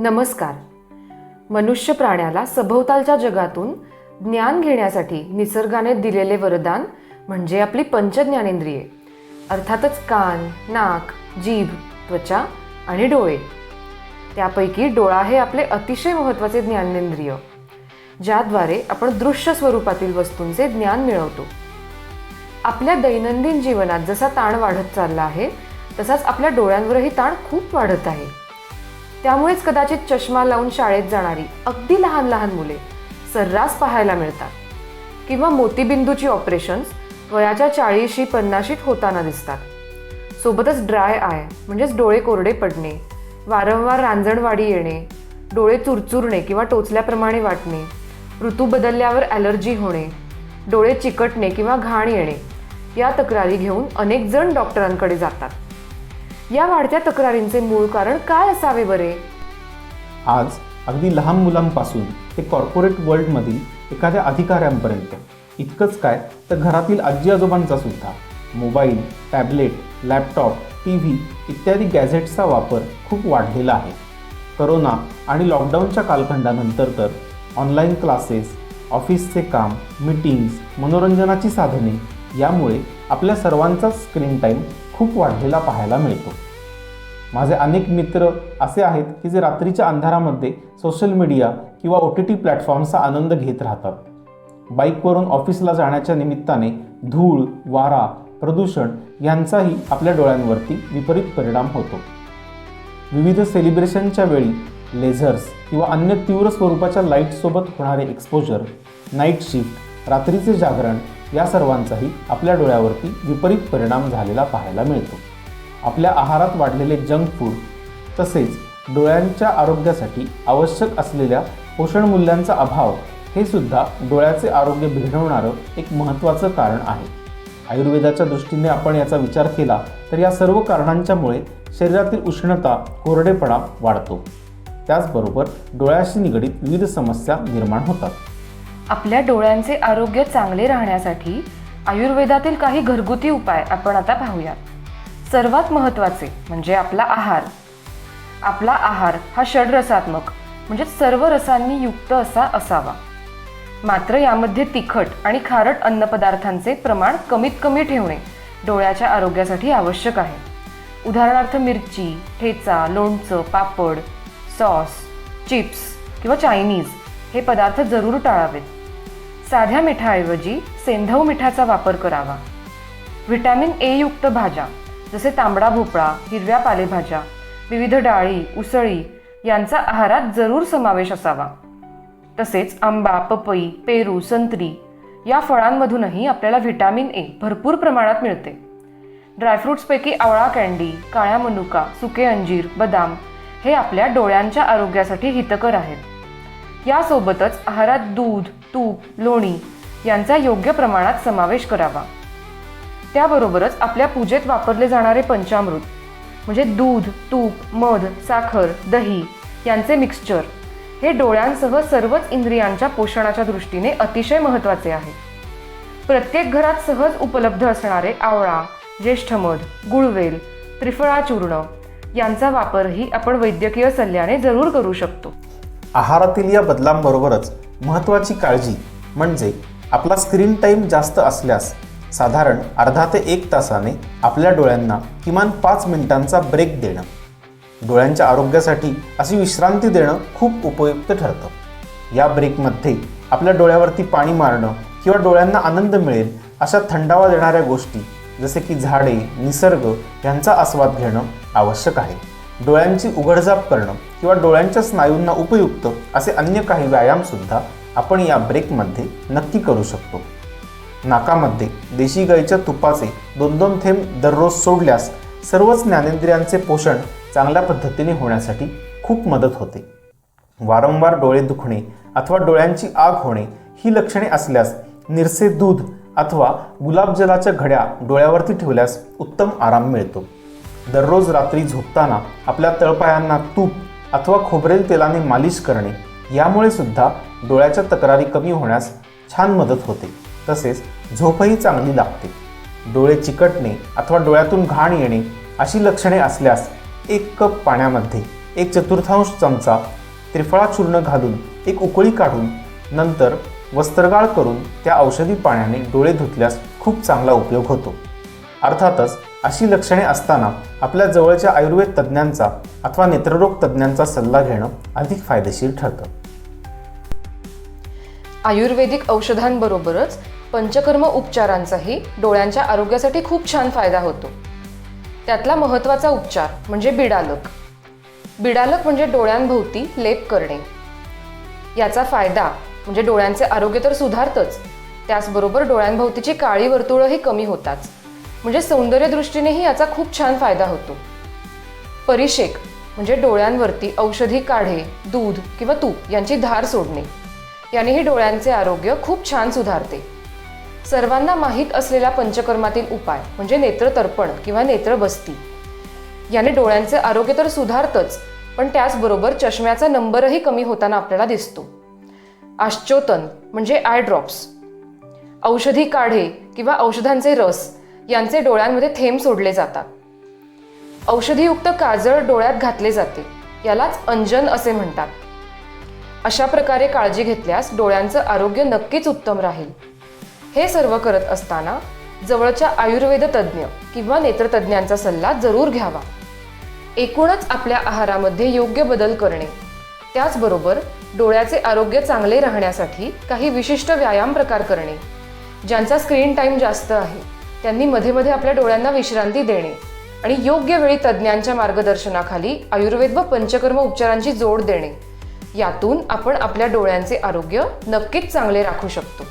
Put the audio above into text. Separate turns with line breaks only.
नमस्कार. मनुष्य प्राण्याला सभोवतालच्या जगातून ज्ञान घेण्यासाठी निसर्गाने दिलेले वरदान म्हणजे आपली पंचज्ञानेंद्रिये. अर्थातच कान नाक जीभ त्वचा आणि डोळे. त्यापैकी डोळा हे आपले अतिशय महत्त्वाचे ज्ञानेंद्रिय ज्याद्वारे आपण दृश्य स्वरूपातील वस्तूंचे ज्ञान मिळवतो. आपल्या दैनंदिन जीवनात जसा ताण वाढत चालला आहे तसाच आपल्या डोळ्यांवरही ताण खूप वाढत आहे. त्यामुळेच कदाचित चष्मा लावून शाळेत जाणारी अगदी लहान लहान मुले सर्रास पाहायला मिळतात. किंवा मोतीबिंदूची ऑपरेशन्स वयाच्या चाळीशी पन्नाशीत होताना दिसतात. सोबतच ड्राय आय म्हणजेच डोळे कोरडे पडणे वारंवार रांजणवाडी येणे डोळे चुरचुरणे किंवा टोचल्याप्रमाणे वाटणे ऋतू बदलल्यावर ॲलर्जी होणे डोळे चिकटणे किंवा घाण येणे या तक्रारी घेऊन अनेक जण डॉक्टरांकडे जातात. या वाढत्या तक्रारींचे मूळ कारण काय असावे बरे?
आज अगदी लहान मुलांपासून ते कॉर्पोरेट वर्ल्डमधील एखाद्या अधिकाऱ्यांपर्यंत इतकंच काय तर घरातील आजी आजोबांचा सुद्धा. Mobile tablet laptop T V इत्यादी गॅझेट्सचा वापर खूप वाढलेला आहे. करोना आणि लॉकडाऊनच्या कालखंडानंतर तर ऑनलाईन क्लासेस ऑफिसचे काम मीटिंग्स मनोरंजनाची साधने यामुळे आपल्या सर्वांचाच स्क्रीन टाईम खूप वाढलेला पाहायला मिळतो. माझे अनेक मित्र असे आहेत की जे रात्रीच्या अंधारामध्ये सोशल मीडिया किंवा ओ टी टी प्लॅटफॉर्मचा आनंद घेत राहतात. बाईकवरून ऑफिसला जाण्याच्या निमित्ताने धूळ वारा प्रदूषण यांचाही आपल्या डोळ्यांवरती विपरीत परिणाम होतो. विविध सेलिब्रेशनच्या वेळी लेझर्स किंवा अन्य तीव्र स्वरूपाच्या लाईटसोबत होणारे एक्सपोजर नाईट शिफ्ट रात्रीचे जागरण या सर्वांचाही आपल्या डोळ्यावरती विपरीत परिणाम झालेला पाहायला मिळतो. आपल्या आहारात वाढलेले जंक फूड तसेच डोळ्यांच्या आरोग्यासाठी आवश्यक असलेल्या पोषण मूल्यांचा अभाव हे सुद्धा डोळ्याचे आरोग्य बिघडवणारं एक महत्त्वाचं कारण आहे. आयुर्वेदाच्या दृष्टीने आपण याचा विचार केला तर या सर्व कारणांच्यामुळे शरीरातील उष्णता कोरडेपणा वाढतो. त्याचबरोबर डोळ्याशी निगडीत विविध समस्या निर्माण होतात.
आपल्या डोळ्यांचे आरोग्य चांगले राहण्यासाठी आयुर्वेदातील काही घरगुती उपाय आपण आता पाहूयात. सर्वात महत्त्वाचे म्हणजे आपला आहार. आपला आहार हा षडरसात्मक म्हणजे सर्व रसांनी युक्त असा असावा. मात्र यामध्ये तिखट आणि खारट अन्नपदार्थांचे प्रमाण कमीत कमी ठेवणे डोळ्याच्या आरोग्यासाठी आवश्यक आहे. उदाहरणार्थ मिरची ठेचा लोणचं पापड सॉस चिप्स किंवा चायनीज हे पदार्थ जरूर टाळावेत. साध्या मिठाऐवजी सेंधव मिठाचा वापर करावा. व्हिटॅमिन ए युक्त भाज्या जसे तांबडा भोपळा हिरव्या पालेभाज्या विविध डाळी उसळी यांचा आहारात जरूर समावेश असावा. तसेच आंबा पपई पेरू संत्री या फळांमधूनही आपल्याला व्हिटॅमिन ए भरपूर प्रमाणात मिळते. ड्रायफ्रुट्सपैकी आवळा कँडी काळ्या मनुका सुके अंजीर बदाम हे आपल्या डोळ्यांच्या आरोग्यासाठी हितकर आहेत. यासोबतच आहारात दूध तूप लोणी यांचा योग्य प्रमाणात समावेश करावा. त्याबरोबरच आपल्या पूजेत वापरले जाणारे पंचामृत म्हणजे दूध तूप मध साखर दही यांचे मिक्सचर हे डोळ्यांसह सर्वच इंद्रियांच्या पोषणाच्या दृष्टीने अतिशय महत्त्वाचे आहे. प्रत्येक घरात सहज उपलब्ध असणारे आवळा ज्येष्ठमध गुळवेल त्रिफळा चूर्ण यांचा वापरही आपण वैद्यकीय सल्ल्याने जरूर करू शकतो.
आहारातील या बदलांबरोबरच महत्त्वाची काळजी म्हणजे आपला स्क्रीन टाईम जास्त असल्यास साधारण अर्धा ते एक तासाने आपल्या डोळ्यांना किमान पाच मिनिटांचा ब्रेक देणं. डोळ्यांच्या आरोग्यासाठी अशी विश्रांती देणं खूप उपयुक्त ठरतं. या ब्रेकमध्ये आपल्या डोळ्यावरती पाणी मारणं किंवा डोळ्यांना आनंद मिळेल अशा थंडावा देणाऱ्या गोष्टी जसे की झाडे निसर्ग यांचा आस्वाद घेणं आवश्यक आहे. डोळ्यांची उघडझाप करणं किंवा डोळ्यांच्या स्नायूंना उपयुक्त असे अन्य काही व्यायामसुद्धा आपण या ब्रेकमध्ये नक्की करू शकतो. नाकामध्ये देशी गाईच्या तुपाचे दोन दोन थेंब दररोज सोडल्यास सर्वच ज्ञानेंद्रियांचे पोषण चांगल्या पद्धतीने होण्यासाठी खूप मदत होते. वारंवार डोळे दुखणे अथवा डोळ्यांची आग होणे ही लक्षणे असल्यास निरसे दूध अथवा गुलाबजलाच्या घड्या डोळ्यावरती ठेवल्यास उत्तम आराम मिळतो. दररोज रात्री झोपताना आपल्या तळपायांना तूप अथवा खोबरेल तेलाने मालिश करणे यामुळे सुद्धा डोळ्याच्या तक्रारी कमी होण्यास छान मदत होते. तसेच झोपही चांगली लागते. डोळे चिकटणे अथवा डोळ्यातून घाण येणे अशी लक्षणे असल्यास एक कप पाण्यामध्ये एक चतुर्थांश चमचा त्रिफळा चूर्ण घालून एक उकळी काढून नंतर वस्त्रगाळ करून त्या औषधी पाण्याने डोळे धुतल्यास खूप चांगला उपयोग होतो. अर्थातच अशी लक्षणे असताना आपल्या जवळच्या आयुर्वेद तज्ज्ञांचा अथवा नेत्ररोग तज्ज्ञांचा सल्ला घेणं अधिक फायदेशीर ठरतं.
आयुर्वेदिक औषधांबरोबरच पंचकर्म उपचारांचाही डोळ्यांच्या आरोग्यासाठी खूप छान फायदा होतो. त्यातला महत्त्वाचा उपचार म्हणजे बिडालक. बिडालक म्हणजे डोळ्यांभोवती लेप करणे. याचा फायदा म्हणजे डोळ्यांचे आरोग्य तर सुधारतंच त्याचबरोबर डोळ्यांभोवतीची काळी वर्तुळंही कमी होतात. म्हणजे सौंदर्यदृष्टीनेही याचा खूप छान फायदा होतो. परिषेक म्हणजे डोळ्यांवरती औषधी काढे दूध किंवा तूप यांची धार सोडणे. यानेही डोळ्यांचे आरोग्य खूप छान सुधारते. सर्वांना माहीत असलेला पंचकर्मातील उपाय म्हणजे नेत्रतर्पण किंवा नेत्रबस्ती याने डोळ्यांचे आरोग्य तर सुधारतंच पण त्याचबरोबर चष्म्याचा नंबरही कमी होताना आपल्याला दिसतो. आश्चोतन म्हणजे आय ड्रॉप्स. औषधी काढे किंवा औषधांचे रस यांचे डोळ्यांमध्ये थेंब सोडले जातात. औषधीयुक्त काजळ डोळ्यात घातले जाते. यालाच अंजन असे म्हणतात. अशा प्रकारे काळजी घेतल्यास डोळ्यांचं आरोग्य नक्कीच उत्तम राहील. हे सर्व करत असताना जवळच्या आयुर्वेद तज्ज्ञ किंवा नेत्रतज्ञांचा सल्ला जरूर घ्यावा. एकूणच आपल्या आहारामध्ये योग्य बदल करणे. त्याचबरोबर डोळ्याचे आरोग्य चांगले राहण्यासाठी काही विशिष्ट व्यायाम प्रकार करणे ज्यांचा स्क्रीन टाईम जास्त आहे. त्यांनी मध्ये मध्ये आपल्या डोळ्यांना विश्रांती देणे आणि योग्य वेळी तज्ज्ञांच्या मार्गदर्शनाखाली आयुर्वेद व पंचकर्म उपचारांची जोड देणे. यातून आपण आपल्या डोळ्यांचे आरोग्य नक्कीच चांगले राखू शकतो.